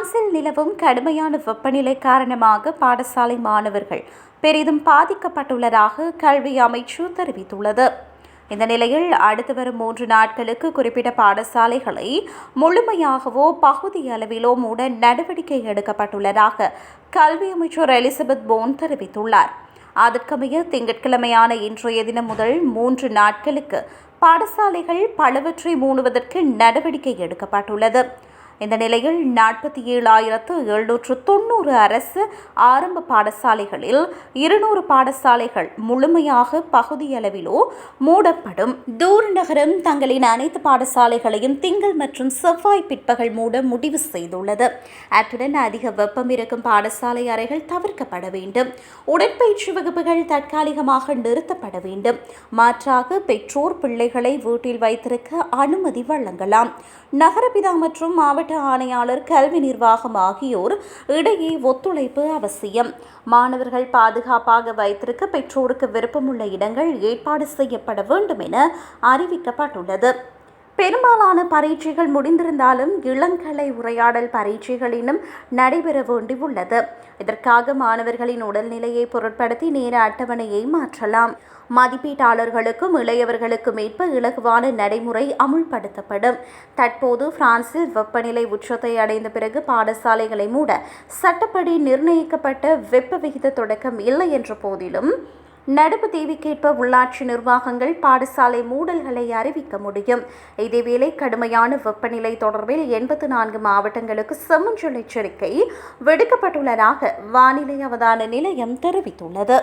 பிரான்சில் நிலவும் கடுமையான வெப்பநிலை காரணமாக பாடசாலை மாணவர்கள் பெரிதும் பாதிக்கப்பட்டுள்ளதாக கல்வி அமைச்சு தெரிவித்துள்ளது. இந்த நிலையில் அடுத்து வரும் மூன்று நாட்களுக்கு குறிப்பிட்ட பாடசாலைகளை முழுமையாகவோ பகுதி அளவிலோ மூட நடவடிக்கை எடுக்கப்பட்டுள்ளதாக கல்வி அமைச்சர் எலிசபெத் போன் தெரிவித்துள்ளார். அதற்கமைய திங்கட்கிழமையான இன்றைய தினம் முதல் மூன்று நாட்களுக்கு பாடசாலைகள் பலவற்றை மூடுவதற்கு நடவடிக்கை எடுக்கப்பட்டுள்ளது. இந்த நிலையில் நாற்பத்தி ஏழாயிரத்து எழுநூற்று தொண்ணூறு அரசு ஆரம்ப பாடசாலைகளில் இருநூறு பாடசாலைகள் முழுமையாக பகுதியளவிலோ மூடப்படும். தூர் நகரம் தங்களின் அனைத்து பாடசாலைகளையும் திங்கள் மற்றும் செவ்வாய் பிற்பகல் மூட முடிவு செய்துள்ளது. அத்துடன் அதிக வெப்பம் இருக்கும் பாடசாலை அறைகள் தவிர்க்கப்பட வேண்டும். உடற்பயிற்சி வகுப்புகள் தற்காலிகமாக நிறுத்தப்பட வேண்டும். மாற்றாக பெற்றோர் பிள்ளைகளை வீட்டில் வைத்திருக்க அனுமதி வழங்கலாம். நகரபிதா மற்றும் மாவட்ட ஆணையாளர் கல்வி நிர்வாகம் ஆகியோர் இடையே ஒத்துழைப்பு அவசியம். மாணவர்கள் பாதுகாப்பாக வைத்திருக்க பெற்றோருக்கு விருப்பமுள்ள இடங்கள் ஏற்பாடு செய்யப்பட வேண்டும் என அறிவிக்கப்பட்டுள்ளது. பெரும்பாலான பரீட்சைகள் முடிந்திருந்தாலும் இளங்கலை உரையாடல் பரீட்சைகள் இன்னும் நடைபெற வேண்டியுள்ளது. இதற்காக மாணவர்களின் உடல்நிலையை பொருட்படுத்தி நேர அட்டவணையை மாற்றலாம். மதிப்பீட்டாளர்களுக்கும் இளையவர்களுக்கும் ஏற்ப இலகுவான நடைமுறை அமுல்படுத்தப்படும். தற்போது பிரான்சில் வெப்பநிலை உச்சத்தை அடைந்த பிறகு பாடசாலைகளை மூட சட்டப்படி நிர்ணயிக்கப்பட்ட வெப்ப விகித தொடக்கம் இல்லை என்ற போதிலும் நடப்பு தேவைக்கேற்ப உள்ளாட்சி நிர்வாகங்கள் பாடசாலை மூடல்களை அறிவிக்க முடியும். இதேவேளை கடுமையான வெப்பநிலை தொடர்பில் எண்பத்து நான்கு மாவட்டங்களுக்கு செம்மஞ்சள் எச்சரிக்கை விடுக்கப்பட்டுள்ளதாக வானிலை அவதான நிலையம் தெரிவித்துள்ளது.